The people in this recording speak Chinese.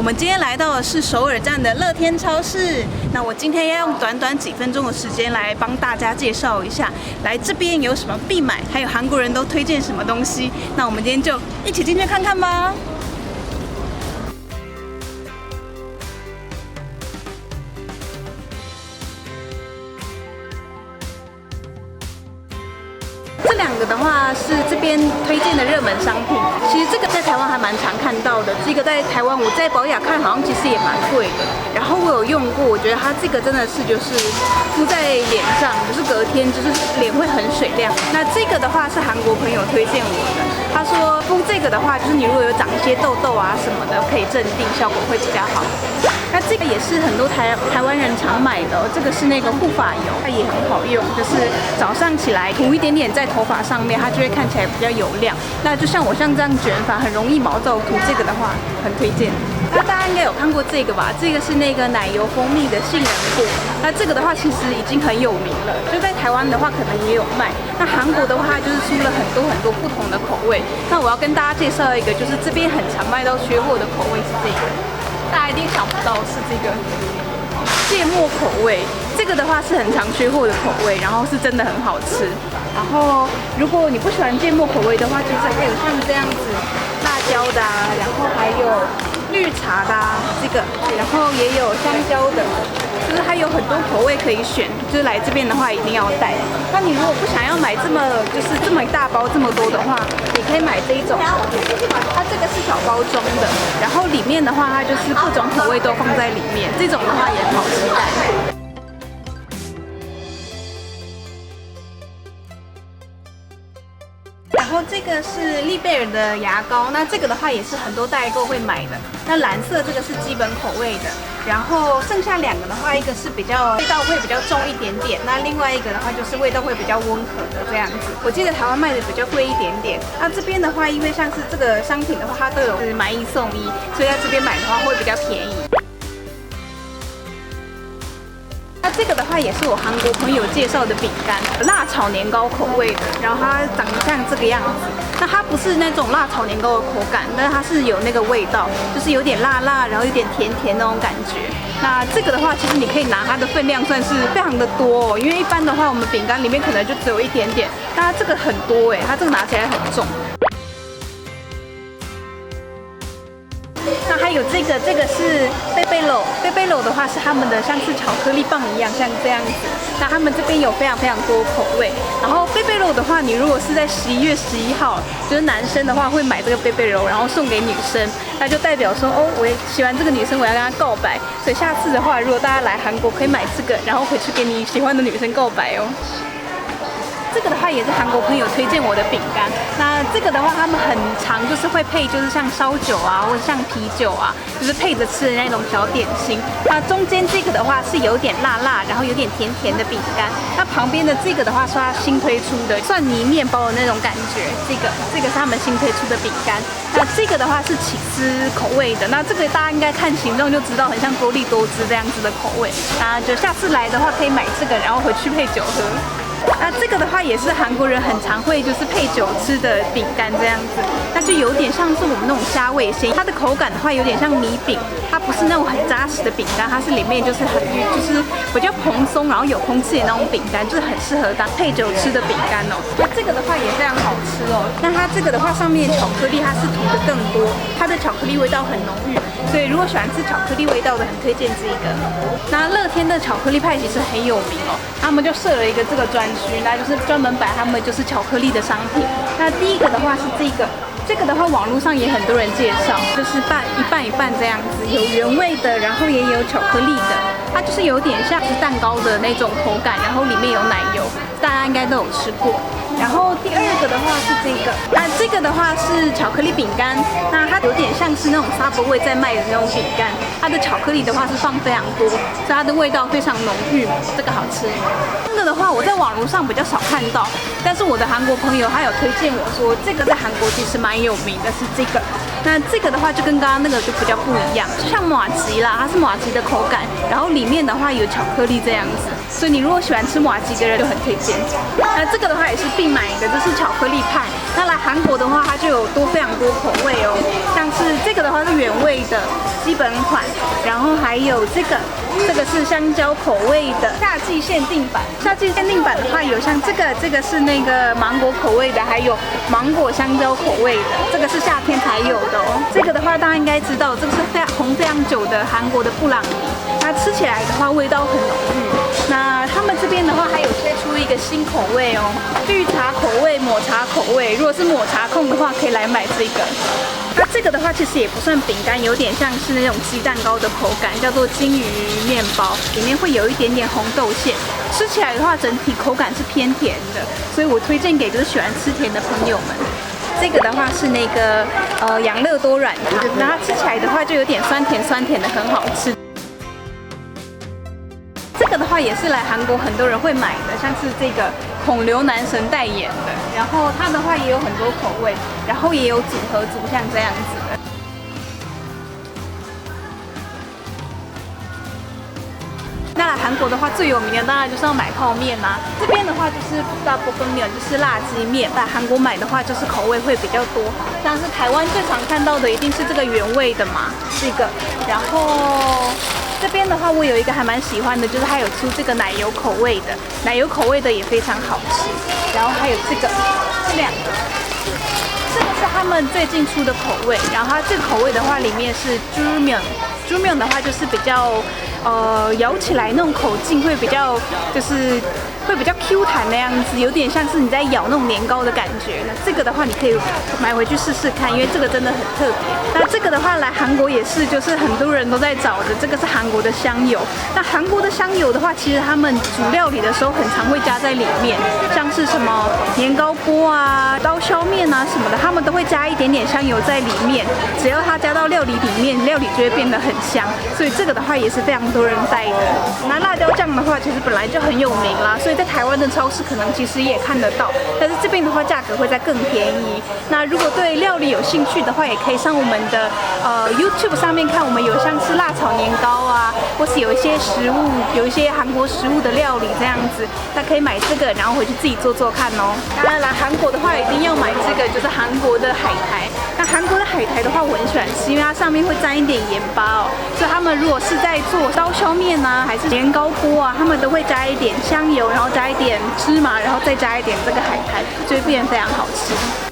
我们今天来到的是首尔站的乐天超市。那我今天要用短短几分钟的时间来帮大家介绍一下，来这边有什么必买，还有韩国人都推荐什么东西。那我们今天就一起进去看看吧。两个的话是这边推荐的热门商品。其实这个在台湾还蛮常看到的，这个在台湾我在保雅看好像其实也蛮贵的。然后我有用过，我觉得它这个真的是就是敷在脸上，就是隔天就是脸会很水亮。那这个的话是韩国朋友推荐我的，他说敷这个的话，就是你如果有长一些痘痘啊什么的，可以镇定，效果会比较好。那这个也是很多台台湾人常买的，这个是那个护发油，它也很好用，就是早上起来涂一点点在头发上面，它就会看起来比较油亮。那就像我像这样卷发很容易毛躁，涂这个的话很推荐。那大家应该有看过这个吧？这个是那个奶油蜂蜜的杏仁果。那这个的话其实已经很有名了，就在台湾的话可能也有卖。那韩国的话就是出了很多很多不同的口味。那我要跟大家介绍一个，就是这边很常卖到缺货的口味是这个。大家一定想不到是这个芥末口味，这个的话是很常缺货的口味，然后是真的很好吃。然后如果你不喜欢芥末口味的话，其实还有像这样子辣椒的，然后还有绿茶的这个，然后也有香蕉的。就是它有很多口味可以选，就是来这边的话一定要带。那你如果不想要买这么就是这么一大包这么多的话，你可以买这一种，它这个是小包装的，然后里面的话它就是各种口味都放在里面，这种的话也很好期待。然后这个是利贝尔的牙膏，那这个的话也是很多代购会买的。那蓝色这个是基本口味的，然后剩下两个的话，一个是比较味道会比较重一点点，那另外一个的话就是味道会比较温和的这样子。我记得台湾卖的比较贵一点点，那这边的话，因为像是这个商品的话，它都有是买一送一，所以在这边买的话会比较便宜。那这个的话也是我韩国朋友介绍的饼干，辣炒年糕口味的，然后它长得像这个样子。那它不是那种辣炒年糕的口感，但是它是有那个味道，就是有点辣辣，然后有点甜甜那种感觉。那这个的话，其实你可以拿它的分量算是非常的多哦，因为一般的话我们饼干里面可能就只有一点点，但它这个很多哎，它这个拿起来很重。有这个，这个是贝贝露，贝贝露的话是他们的像是巧克力棒一样，像这样子。那他们这边有非常非常多口味。然后贝贝露的话，你如果是在十一月十一号，就是男生的话会买这个贝贝露，然后送给女生，那就代表说哦，我喜欢这个女生，我要跟她告白。所以下次的话，如果大家来韩国，可以买这个，然后回去给你喜欢的女生告白哦。这个的话也是韩国朋友推荐我的饼干。那这个的话，他们很常就是会配，就是像烧酒啊，或者像啤酒啊，就是配着吃的那种小点心。那中间这个的话是有点辣辣，然后有点甜甜的饼干。那旁边的这个的话是他新推出的蒜泥面包的那种感觉。这个这个是他们新推出的饼干。那这个的话是起司口味的。那这个大家应该看形状就知道，很像多利多汁这样子的口味。那就下次来的话可以买这个，然后回去配酒喝。那这个的话也是韩国人很常会就是配酒吃的饼干这样子，那就有点像是我们那种虾味鲜，它的口感的话有点像米饼，它不是那种很扎实的饼干，它是里面就是很就是比较蓬松，然后有空气的那种饼干，就是很适合当配酒吃的饼干哦。那这个的话也非常好吃哦，那它这个的话上面巧克力它是涂的更多，它的巧克力味道很浓郁，所以如果喜欢吃巧克力味道的，很推荐这一个。那乐天的巧克力派其实很有名哦，他们就设了一个这个专区。那就是专门摆他们就是巧克力的商品。那第一个的话是这个，这个的话网络上也很多人介绍，就是半一半一半这样子，有原味的，然后也有巧克力的，它就是有点像是蛋糕的那种口感，然后里面有奶油，大家应该都有吃过。然后第二个的话是这个，那这个的话是巧克力饼干，那它有点像是那种 Subway 在卖的那种饼干，它的巧克力的话是放非常多，所以它的味道非常浓郁，这个好吃。这个的话我在网络上比较少看到，但是我的韩国朋友他有推荐我说，这个在韩国其实蛮有名的，是这个。那这个的话就跟刚刚那个就比较不一样，就像马吉啦，它是马吉的口感，然后里面的话有巧克力这样子。所以你如果喜欢吃麻吉的人就很推荐。那这个的话也是必买的，这是巧克力派。那来韩国的话，它就有多非常多口味哦，像是这个的话是原味的基本款，然后还有这个，这个是香蕉口味的夏季限定版。夏季限定版的话有像这个，这个是那个芒果口味的，还有芒果香蕉口味的，这个是夏天才有的哦。这个的话大家应该知道，这个是非常红非常久的韩国的布朗尼，它吃起来的话味道很浓郁。个新口味哦，绿茶口味、抹茶口味。如果是抹茶控的话，可以来买这个。那这个的话其实也不算饼干，有点像是那种鸡蛋糕的口感，叫做金鱼面包，里面会有一点点红豆馅。吃起来的话，整体口感是偏甜的，所以我推荐给就是喜欢吃甜的朋友们。这个的话是那个呃养乐多软糖，然后吃起来的话就有点酸甜酸甜的，很好吃。这个的话也是来韩国很多人会买的，像是这个孔刘男神代言的，然后它的话也有很多口味，然后也有组合组像这样子的。那来韩国的话，最有名的当然就是要买泡面啦。这边的话就是大部分面就是辣鸡面，在韩国买的话就是口味会比较多。像是台湾最常看到的一定是这个原味的嘛，这个。然后这边的话，我有一个还蛮喜欢的，就是它有出这个奶油口味的，奶油口味的也非常好吃。然后还有这个，这两个，这个是他们最近出的口味。然后它这个口味的话，里面是猪面，猪面的话就是比较。呃，咬起来那种口径会比较，就是会比较 Q 弹的样子，有点像是你在咬那种年糕的感觉。那这个的话，你可以买回去试试看，因为这个真的很特别。那这个的话，来韩国也是，就是很多人都在找的，这个是韩国的香油。那韩国的香油的话，其实他们煮料理的时候很常会加在里面，像是什么年糕锅啊、刀削面啊什么的，他们都会加一点点香油在里面。只要它加到料理里面，料理就会变得很香。所以这个的话也是非常。多人带的，那辣椒酱的话，其实本来就很有名啦，所以在台湾的超市可能其实也看得到，但是这边的话价格会再更便宜。那如果对料理有兴趣的话，也可以上我们的呃 YouTube 上面看，我们有像是辣炒年糕啊，或是有一些食物，有一些韩国食物的料理这样子，那可以买这个，然后回去自己做做看哦。当然来韩国的话，一定要买这个，就是韩国的海苔。那韩国的海苔的话，我很喜欢吃，因为它上面会沾一点盐巴哦，所以他们如果是在做。刀削面啊，还是年糕锅啊，他们都会加一点香油，然然后加一点芝麻，然后再加一点这个海苔，就会变得非常好吃。